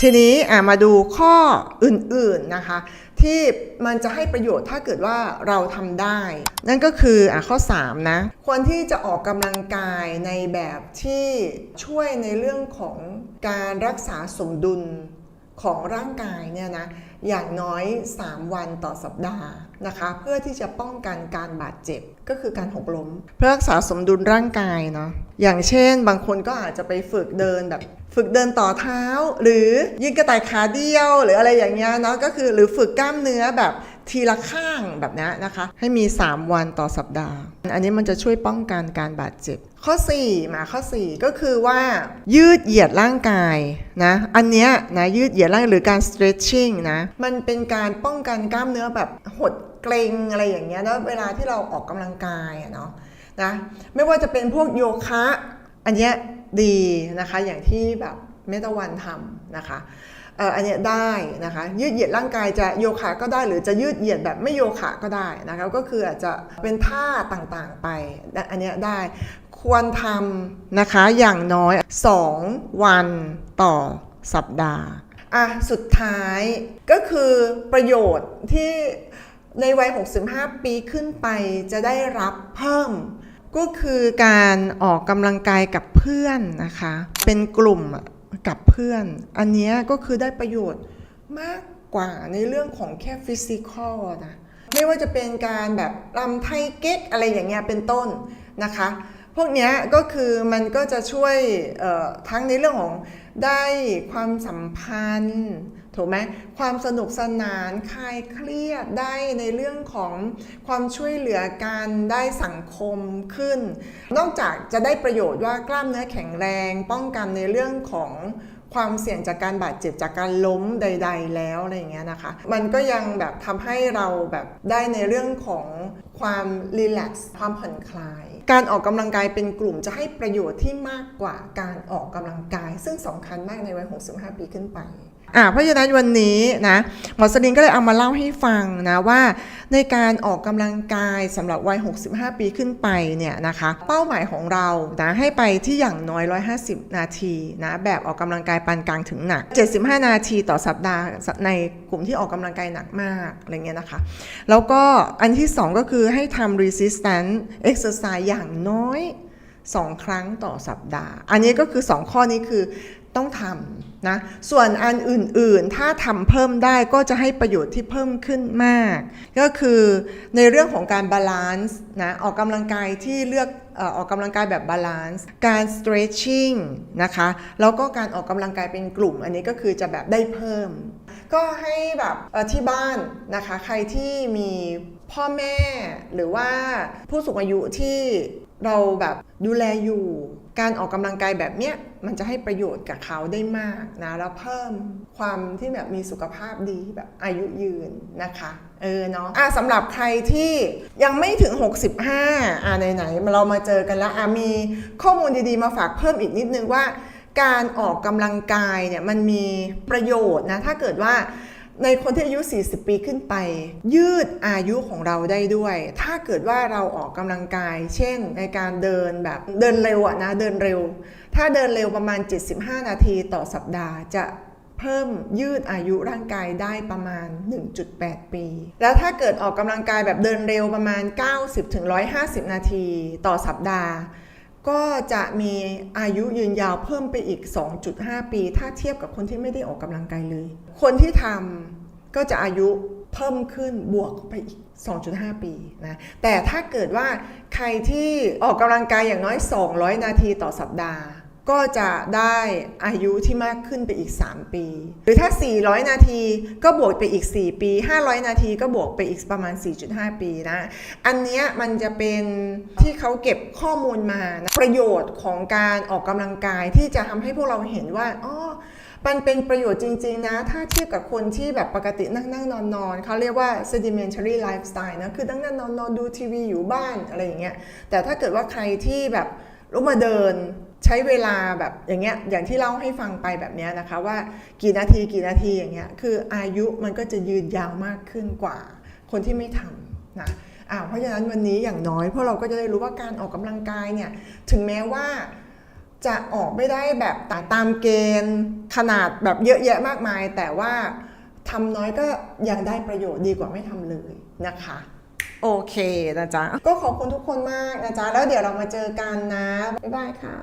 ทีนี้มาดูข้ออื่นๆนะคะ ที่มันจะให้ประโยชน์ถ้าเกิดว่าเราทำได้ นั่นก็คืออข้อ 3 นะควรที่จะออกกำลังกายในแบบที่ช่วยในเรื่องของการรักษาสมดุล ของร่างกายเนี่ยนะอย่างน้อย 3 วันต่อสัปดาห์นะคะเพื่อที่จะป้องกันการบาดเจ็บก็คือการหกล้ม เพื่อรักษาสมดุลร่างกายเนาะอย่างเช่น บางคนก็อาจจะไปฝึกเดินแบบ ฝึกเดินต่อเท้า หรือยืนกระต่ายขาเดียว หรืออะไรอย่างเงี้ยเนาะก็คือหรือฝึกกล้ามเนื้อแบบ ทีละข้างแบบนี้นะคะ ให้มี 3 วันต่อสัปดาห์ อันนี้มันจะช่วยป้องกันการบาดเจ็บ ข้อ 4 มาข้อ 4 ก็คือว่ายืดเหยียดร่างกายนะอันเนี้ยนะยืดเหยียดร่างหรือการ stretching นะมันเป็นการป้องกันกล้ามเนื้อแบบหดเกร็งอะไรอย่างเงี้ยแล้วเวลาที่เราออกกำลังกายอะเนาะนะไม่ว่าจะเป็นพวกโยคะ อันเนี้ยดีนะคะอย่างที่แบบเมตาวันทำนะคะ อันเนี้ยได้นะคะยืดเหยียดร่างกายจะโยคะก็ได้หรือจะยืดเหยียดแบบไม่โยคะก็ได้นะคะก็คืออาจจะเป็นท่าต่างๆไปอันเนี้ยได้ควรทำนะคะอย่างน้อย 2 วันต่อสัปดาห์อะสุดท้ายก็คือประโยชน์ที่ในวัย 65 ปีขึ้นไปจะได้รับเพิ่ม ก็คือการออกกำลังกายกับเพื่อนนะคะ เป็นกลุ่ม กับเพื่อน อันนี้ก็คือได้ประโยชน์มากกว่าในเรื่องของแค่ฟิสิกอลนะไม่ว่าจะเป็นการแบบรำไทยเก๊กอะไรอย่างเงี้ยเป็นต้นนะคะ พวกนี้ก็คือมันก็จะช่วยทั้งในเรื่องของได้ความสัมพันธ์ ถูกไหมความสนุกสนานคลายเครียดได้ในเรื่องของความช่วยเหลือกันได้สังคมขึ้น นอกจากจะได้ประโยชน์ว่ากล้ามเนื้อแข็งแรง ป้องกันในเรื่องของความเสี่ยงจากการบาดเจ็บจากการล้มใด ๆ แล้วอะไรอย่างเงี้ยนะคะ มันก็ยังแบบทำให้เราแบบได้ในเรื่องของความรีแลกซ์ความผ่อนคลาย การออกกำลังกายเป็นกลุ่มจะให้ประโยชน์ที่มากกว่าการออกกำลังกาย ซึ่งสำคัญมากในวัย 65 ปีขึ้นไป อ่าเพราะฉะนั้นวันนี้นะหมอสลินก็เลยเอามาเล่าให้ฟังนะว่าในการออกกำลังกายสำหรับวัย 65 ปีขึ้นไปเนี่ยนะคะเป้าหมายของเรานะให้ไปที่อย่างน้อย 150 นาทีนะแบบออกกำลังกายปานกลางถึงหนัก 75 นาทีต่อสัปดาห์ในกลุ่มที่ออกกำลังกายหนักมากอะไรเงี้ยนะคะ แล้วก็อันที่ 2 ก็คือให้ทำ resistance exercise อย่างน้อย 2 ครั้งต่อสัปดาห์ อันนี้ก็คือ 2 ข้อนี้คือ ต้องทำนะ ส่วนอันอื่นๆ ถ้าทำเพิ่มได้ก็จะให้ประโยชน์ที่เพิ่มขึ้นมาก ก็คือในเรื่องของการบาลานซ์นะออกกำลังกายที่เลือกออกกำลังกายแบบบาลานซ์การ stretching นะคะ แล้วก็การออกกำลังกายเป็นกลุ่ม อันนี้ก็คือจะแบบได้เพิ่ม ก็ให้แบบที่บ้านนะคะ ใครที่มี พ่อแม่หรือว่าผู้สูงอายุที่เราแบบดูแลอยู่ การออกกำลังกายแบบเนี้ยมันจะให้ประโยชน์กับเขาได้มากนะแล้วเพิ่มความที่แบบมีสุขภาพดีแบบอายุยืนนะคะเออเนาะอะสำหรับใครที่ยังไม่ถึง 65อะไหนๆเรามาเจอกันแล้วอะมีข้อมูลดีๆมาฝากเพิ่มอีกนิดนึงว่า การออกกำลังกายเนี่ยมันมีประโยชน์นะถ้าเกิดว่า ในคนที่อายุ 40 ปีขึ้นไป ยืดอายุของเราได้ด้วย ถ้าเกิดว่าเราออกกำลังกาย เช่น ในการเดินแบบเดินเร็วอะนะเดินเร็ว ถ้าเดินเร็วประมาณ 75 นาทีต่อสัปดาห์จะเพิ่มยืดอายุร่างกายได้ประมาณ 1.8 ปี แล้วถ้าเกิดออกกำลังกายแบบเดินเร็วประมาณ 90-150 นาทีต่อสัปดาห์ ก็จะมีอายุยืนยาวเพิ่มไปอีก 2.5 ปี ถ้าเทียบกับคนที่ไม่ได้ออกกำลังกายเลย คนที่ทำก็จะอายุเพิ่มขึ้นบวกไปอีก 2.5 ปีนะ แต่ถ้าเกิดว่าใครที่ออกกำลังกายอย่างน้อย 200 นาทีต่อสัปดาห์ ก็จะได้อายุที่มากขึ้นไปอีก 3 ปี หรือถ้า 400 นาทีก็บวกไปอีก 4 ปี 500 นาทีก็บวกไปอีกประมาณ 4.5 ปีนะ อันนี้มันจะเป็นที่เขาเก็บข้อมูลมานะประโยชน์ของการออกกำลังกายที่จะทำให้พวกเราเห็นว่าอ๋อมันเป็นประโยชน์จริง ๆ นะ ถ้าเทียบกับคนที่แบบปกตินั่งนั่งนอนนอนเขาเรียกว่า sedimentary lifestyle นะ คือนั่งนั่งนอนนอนดูทีวีอยู่บ้านอะไรอย่างเงี้ย แต่ถ้าเกิดว่าใครที่แบบลุกมาเดิน ใช้เวลาแบบอย่างเงี้ยอย่างที่เล่าให้ฟังไปแบบเนี้ยนะคะว่ากี่นาทีกี่นาทีอย่างเงี้ยคืออายุมันก็จะยืนยาวมากขึ้นกว่า คนที่ไม่ทำนะอ่าเพราะฉะนั้นวันนี้อย่างน้อยพวกเราก็จะได้รู้ว่าการออกกำลังกายเนี่ยถึงแม้ว่าจะออกไม่ได้แบบตตามเกณฑ์ขนาดแบบเยอะแยะมากมาย แต่ว่าทำน้อยก็ยังได้ประโยชน์ดีกว่าไม่ทำเลยนะคะโอเคนะจ๊ะ ก็ขอบคุณทุกคนมากนะจ๊ะ แล้วเดี๋ยวเรามาเจอกันนะ บ๊ายบายค่ะ